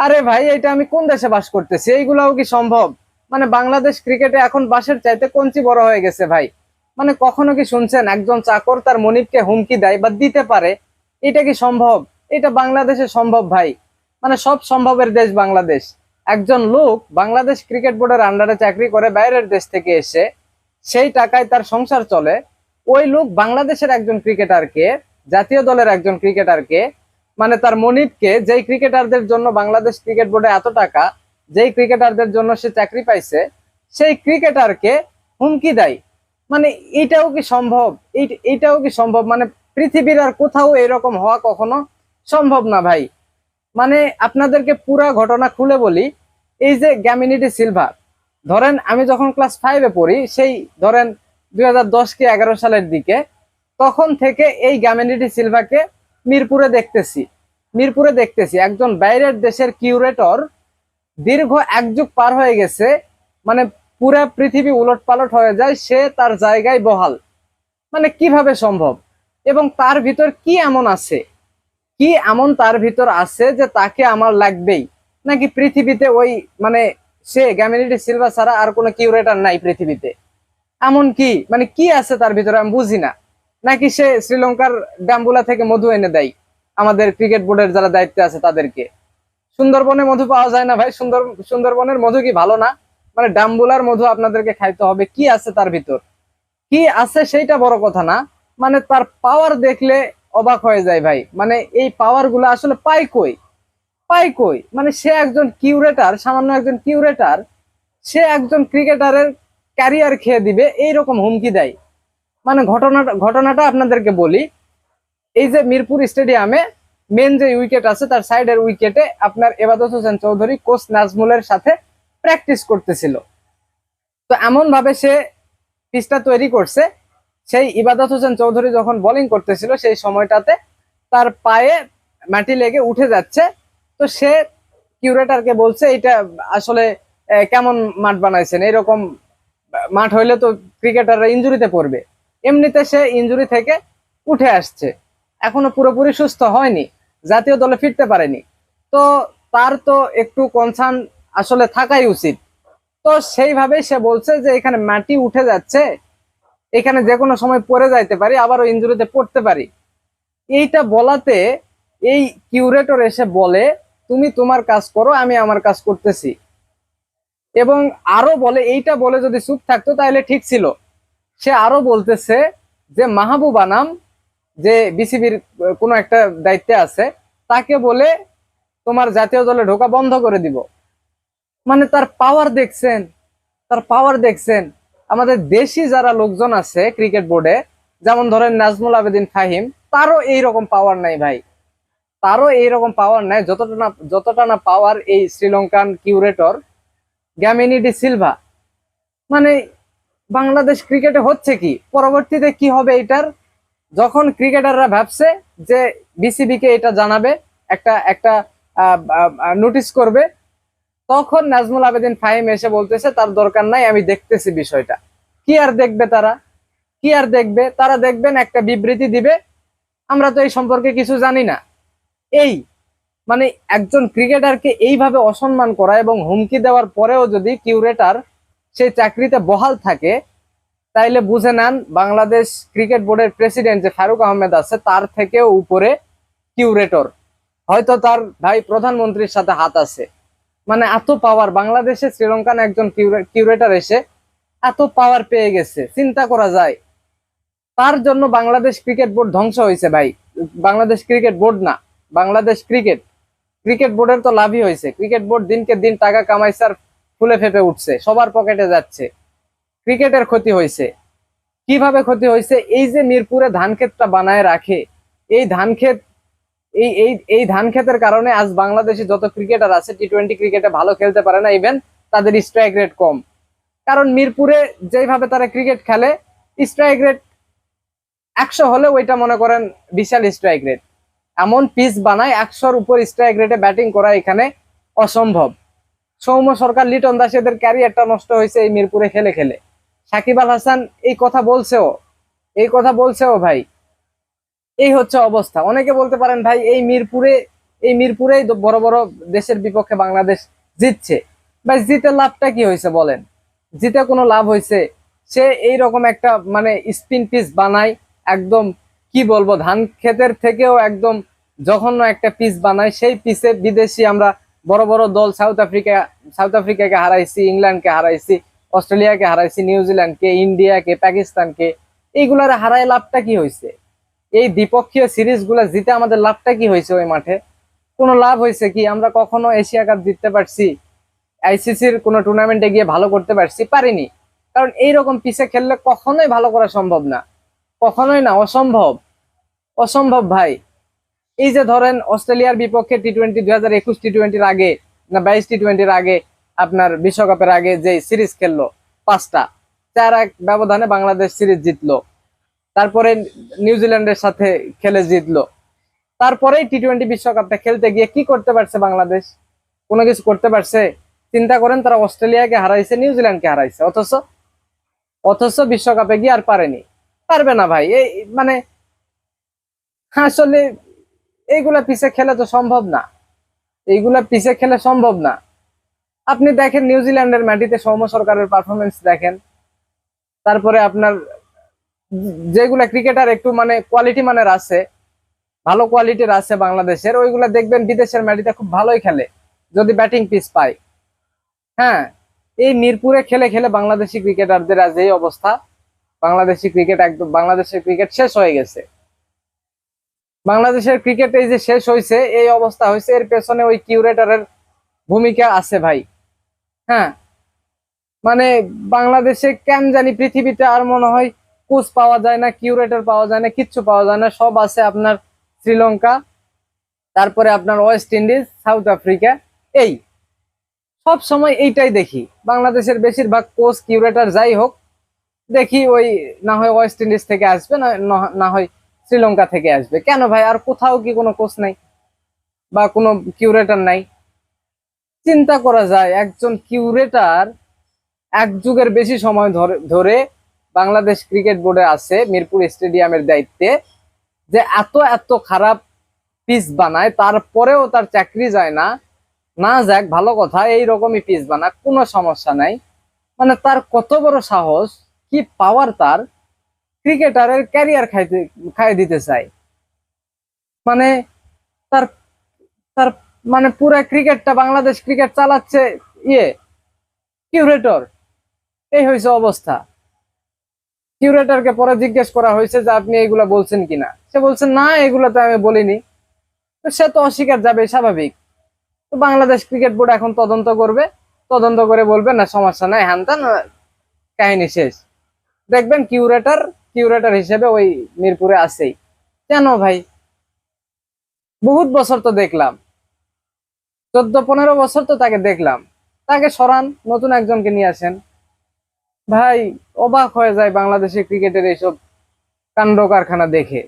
আরে ভাই এটা আমি কোন দেশে বাস করতেছি? এইগুলাও কি সম্ভব? মানে বাংলাদেশ ক্রিকেটে এখন বাসের চাইতে কঞ্চি বড় হয়ে গেছে ভাই। মানে কখনো কি শুনছেন, একজন চাকর তার মনিবকে হুমকি দেয় বা দিতে পারে? এটা কি সম্ভব? এটা বাংলাদেশে সম্ভব ভাই। মানে সব সম্ভবের দেশ বাংলাদেশ। একজন লোক বাংলাদেশ ক্রিকেট বোর্ডের আন্ডারে চাকরি করে, বাইরের দেশ থেকে এসে সেই টাকায় তার সংসার চলে। ওই লোক বাংলাদেশের একজন ক্রিকেটারকে, জাতীয় দলের একজন ক্রিকেটারকে মানে তার মনিবকে, যেই ক্রিকেটারদের জন্য বাংলাদেশ ক্রিকেট বোর্ডে এত টাকা, যেই ক্রিকেটারদের জন্য সে চাকরি পাইছে, সেই ক্রিকেটারকে হুমকি দেয়। মানে এটাও কি সম্ভব? এই- এইটাও কি সম্ভব? মানে পৃথিবীর আর কোথাও এরকম হওয়া কখনো সম্ভব না ভাই। মানে আপনাদেরকে পুরা ঘটনা খুলে বলি, এই যে গ্যামিনিটি সিলভার ধরেন আমি যখন ক্লাস ফাইভে পড়ি, সেই ধরেন দুই হাজার দশ কি এগারো সালের দিকে, তখন থেকে এই গ্যামিনিটি সিলভাকে মিরপুরে দেখতেছি মিরপুরে দেখতেছি, একজন বাইরের দেশের কিউরেটর দীর্ঘ এক যুগ পার হয়ে গেছে মানে পুরা পৃথিবী উলট পালট হয়ে যায়, সে তার জায়গায় বহাল। মানে কীভাবে সম্ভব? এবং তার ভিতর কি এমন আছে? কি এমন তার ভিতর আছে যে তাকে আমার লাগবেই? নাকি পৃথিবীতে ওই মানে সে গ্যামিনিটি সিলভা ছাড়া আর কোনো কিউরেটার নাই পৃথিবীতে? এমন কি? মানে কি আছে তার ভিতরে আমি বুঝি না। নাকি সে শ্রীলঙ্কার ডাম্বুলা থেকে মধু এনে দেয়? আমাদের ক্রিকেট বোর্ডের যারা দায়িত্বে আছে তাদেরকে। সুন্দরবনে মধু পাওয়া যায় না ভাই। সুন্দর, সুন্দরবনের মধু কি ভালো না? মানে ডাম্বুলার মধু আপনাদেরকে খাইতে হবে। কি আছে তার ভিতর? কি আছে সেইটা বড় কথা না। মানে তার পাওয়ার দেখলে অবাক হয়ে যায় ভাই। মানে এই পাওয়ারগুলো আসলে পাই কই? পাই কই? মানে সে একজন কিউরেটার সামান্য একজন কিউরেটার সে একজন ক্রিকেটারের ক্যারিয়ার খেয়ে দিবে। এই রকম হুমকি দেয়। মানে ঘটনাটা ঘটনাটা আপনাদেরকে বলি। এই যে মিরপুর স্টেডিয়ামে মেন যে উইকেট আছে, তার সাইডের উইকেটে আপনার এবাদত হোসেন চৌধুরী কোচ নাজমুলের সাথে প্র্যাকটিস করতেছিল। তো এমন ভাবে সে পিচটা তৈরি করছে। সেই ইবাদত হোসেন চৌধুরী যখন বোলিং করতেছিল, সেই সময়টাতে তার পায়ে মাটি লেগে উঠে যাচ্ছে। তো সে কিউরেটারকে বলছে এটা আসলে কেমন মাঠ বানাইছেন? এরকম, মাঠ হইলে তো ক্রিকেটাররা ইঞ্জুরিতে পড়বে। এমনিতে সে ইঞ্জুরি থেকে উঠে আসছে। এখনও পুরোপুরি সুস্থ হয়নি, জাতীয় দলে ফিরতে পারেনি। তো তার তো একটু কনসার্ন আসলে থাকাই উচিত। তো সেইভাবেই সে বলছে যে, এখানে মাটি উঠে যাচ্ছে, এখানে যে কোনো সময় পড়ে যাইতে পারি, আবারও ইঞ্জুরিতে পড়তে পারি। এইটা বলাতে এই কিউরেটর এসে বলে, তুমি তোমার কাজ করো, আমি আমার কাজ করতেছি। এবং আরও বলে, এইটা বলে যদি চুপ থাকতো, তাহলে ঠিক ছিল। সে আরও বলতেছে যে মাহবুবা নাম যে বিসিবির কোনো একটা দায়িত্বে আছে, তাকে বলে তোমার জাতীয় দলে ঢোকা বন্ধ করে দিব। মানে তার পাওয়ার দেখছেন, তার পাওয়ার দেখছেন। আমাদের দেশি যারা লোকজন আছে ক্রিকেট বোর্ডে যেমন ধরেন নাজমুল আবেদিন ফাহিম, তারও এইরকম পাওয়ার নাই ভাই। তারও এইরকম পাওয়ার নাই, যতটা না যতটা না পাওয়ার এই শ্রীলঙ্কান কিউরেটর গ্যামিনিডি সিলভা। মানে বাংলাদেশ ক্রিকেটে হচ্ছে কি? পরবর্তীতে কি হবে এটার? যখন ক্রিকেটাররা ভাবছে যে বিসিবি কে এটা জানাবে, একটা একটা নোটিশ করবে, তখন নাজমুল আবেদিন ফাহিম এসে বলতেছে, তার দরকার নাই, আমি দেখতেছি বিষয়টা। কি আর দেখবে তারা? কি আর দেখবে? তারা দেখবেন একটা বিবৃতি দিবে। আমরা তো এই সম্পর্কে কিছু জানি না। এই মানে একজন ক্রিকেটারকে এইভাবে অসম্মান করা এবং হুমকি দেওয়ার পরেও যদি কিউরেটার সেই চাকরিতে বহাল থাকে, তাইলে বুঝে নেন বাংলাদেশ ক্রিকেট বোর্ডের প্রেসিডেন্ট যে ফারুক আহমেদ আছে, তার থেকেও উপরে কিউরেটর। হয়তো তার ভাই প্রধানমন্ত্রীর সাথে হাত আছে। মানে এত পাওয়ার বাংলাদেশে শ্রীলঙ্কান একজন কিউরেটর এসে এত পাওয়ার পেয়ে গেছে, চিন্তা করা যায়। তার জন্য বাংলাদেশ ক্রিকেট বোর্ড ধ্বংস হয়েছে ভাই। বাংলাদেশ ক্রিকেট বোর্ড না, বাংলাদেশ ক্রিকেট। ক্রিকেট বোর্ডের তো লাভই হয়েছে। ক্রিকেট বোর্ড দিনকে দিন টাকা কামাইছে আর ফুলে ফেপে উঠছে, সবার পকেটে যাচ্ছে। ক্রিকেটের ক্ষতি হয়েছে। কীভাবে ক্ষতি হয়েছে? এই যে মিরপুরে ধান ক্ষেতটা বানায় রাখে, এই ধান ক্ষেত, এই এই এই ধান ক্ষেতের কারণে আজ বাংলাদেশে যত ক্রিকেটার আছে টি টোয়েন্টি ক্রিকেটে ভালো খেলতে পারে না ইভেন তাদের স্ট্রাইক রেট কম। কারণ মিরপুরে যেভাবে তারা ক্রিকেট খেলে স্ট্রাইক রেট একশো হলে ওইটা মনে করেন বিশাল স্ট্রাইক রেট এমন পিচ বানায়, একশোর উপর স্ট্রাইক রেটে ব্যাটিং করা এখানে অসম্ভব। সৌম্য সরকার, লিটন দাস এদের ক্যারিয়ারটা নষ্ট হয়েছে এই মিরপুরে খেলে খেলে। সাকিব আল হাসান এই কথা বলছেও, এই কথা বলছেও ভাই, এই হচ্ছে অবস্থা। অনেকে বলতে পারেন, ভাই, এই মিরপুরে, এই মিরপুরেই বড় বড় দেশের বিপক্ষে বাংলাদেশ জিতছে। ভাই, জিতে লাভটা কি হয়েছে বলেন? জিতে কোনো লাভ হয়েছে? সে এই রকম একটা মানে স্পিন পিস বানায়, একদম, কি বলব, ধান ক্ষেতের থেকেও একদম জঘন্য একটা পিস বানায়। সেই পিসে বিদেশি আমরা বড় বড় দল সাউথ আফ্রিকা সাউথ আফ্রিকাকে হারাইছি ইংল্যান্ডকে হারাইছি অস্ট্রেলিয়াকে হারাইছি নিউজিল্যান্ডকে ইন্ডিয়াকে পাকিস্তানকে এইগুলার হারায় লাভটা কি হয়েছে এই দ্বিপক্ষীয় সিরিজগুলা জিতে আমাদের লাভটা কি হয়েছে ওই মাঠে? কোনো লাভ হয়েছে কি? আমরা কখনো এশিয়া কাপ জিততে পারছি আইসিসির কোনো টুর্নামেন্টে গিয়ে ভালো করতে পারছি, পারিনি। কারণ এইরকম পিছে খেললে কখনোই ভালো করা সম্ভব না। কখনোই না, অসম্ভব। অসম্ভব ভাই। এই যে ধরেন অস্ট্রেলিয়ার বিপক্ষে টি টোয়েন্টি দুই হাজার একুশ টি টোয়েন্টির আগে না বাইশ টি টোয়েন্টির আগে আপনার বিশ্বকাপের আগে যে সিরিজ খেললো পাঁচটা, চার এক ব্যবধানে বাংলাদেশ সিরিজ জিতলো। তারপরে নিউজিল্যান্ডের সাথে খেলে জিতলো। তারপরেই টি টোয়েন্টি বিশ্বকাপটা খেলতে গিয়ে কি করতে পারছে বাংলাদেশ? কোনো কিছু করতে পারছে? চিন্তা করেন, তারা অস্ট্রেলিয়াকে হারাইছে, নিউজিল্যান্ডকে হারাইছে, অথচ অথচ বিশ্বকাপে গিয়ে আর পারেনি। পারবে না ভাই, এই মানে আসলে এইগুলা পিছে খেলে তো সম্ভব না। এইগুলা পিছে খেলে সম্ভব না। আপনি দেখেন নিউজিল্যান্ডের মাটিতে সৌম্য সরকারের পারফরমেন্স দেখেন। তারপরে আপনার যেগুলা ক্রিকেটার একটু মানে কোয়ালিটি মানের আছে, ভালো কোয়ালিটির আছে বাংলাদেশের, ওইগুলা দেখবেন বিদেশের মাটিতে খুব ভালোই খেলে, যদি ব্যাটিং পিচ পায়। হ্যাঁ এই মিরপুরে খেলে খেলে বাংলাদেশি ক্রিকেটারদের আজ এই অবস্থা। বাংলাদেশি ক্রিকেট একদম, বাংলাদেশের ক্রিকেট শেষ হয়ে গেছে। বাংলাদেশের ক্রিকেট এই যে শেষ হয়েছে এই অবস্থা হয়েছে এর পেছনে ওই কিউরেটারের ভূমিকা আছে ভাই। হ্যাঁ? মানে বাংলাদেশে কেন জানি পৃথিবীতে আর মনে হয় কোচ পাওয়া যায় না কিউরেটার পাওয়া যায় না, কিচ্ছু পাওয়া যায় না, সব আছে আপনার শ্রীলঙ্কা, তারপরে আপনার ওয়েস্ট ইন্ডিজ সাউথ আফ্রিকা এই। সব সময় এইটাই দেখি। বাংলাদেশের বেশিরভাগ কোচ কিউরেটার যাই হোক, দেখি ওই না হয় ওয়েস্ট ইন্ডিজ থেকে আসবে, না, না- না হয় শ্রীলঙ্কা থেকে আসবে। কেন ভাই? আর কোথাও কি কোনো কোচ নাই? বা কোনো কিউরেটার নাই? চিন্তা করা যায়, একজন কিউরেটার এক যুগের বেশি সময় ধরে ধরে বাংলাদেশ ক্রিকেট বোর্ডে আছে, মিরপুর স্টেডিয়ামের দায়িত্বে, যে এত এত খারাপ পিচ বানায়, তারপরেও তার চাকরি যায় না। না যাক, ভালো কথা এই রকমই পিচ বানায়, কোনো সমস্যা নাই। মানে তার কত বড় সাহস, কি পাওয়ার তার ক্রিকেটারের ক্যারিয়ার খাইতে খাই দিতে চায় মানে তার তার মানে পুরো ক্রিকেটটা বাংলাদেশ ক্রিকেট চালাচ্ছে ইয়ে কিউরেটর। এই হয়েছে অবস্থা। কিউরেটরকে পরে জিজ্ঞেস করা হয়েছে যে আপনি এগুলা বলছেন কিনা। সে বলছে, না এগুলা তো আমি বলিনি। তো সে তো অস্বীকার যাবে, স্বাভাবিক। তো বাংলাদেশ ক্রিকেট বোর্ড এখন তদন্ত করবে। তদন্ত করে বলবে, না, সমস্যা নাই হ্যান কাহিনী শেষ। দেখবেন কিউরেটর কিউরেটর হিসেবে ওই মিরপুরে আসেই কেন ভাই? বহুত বছর তো দেখলাম। চোদ্দ, পনেরো বছর তো তাকে দেখলাম। তাকে সরান, নতুন একজনকে নিয়ে আসেন। ভাই, অবাক হয়ে যায় বাংলাদেশের ক্রিকেটের এইসব কাণ্ড কারখানা দেখে।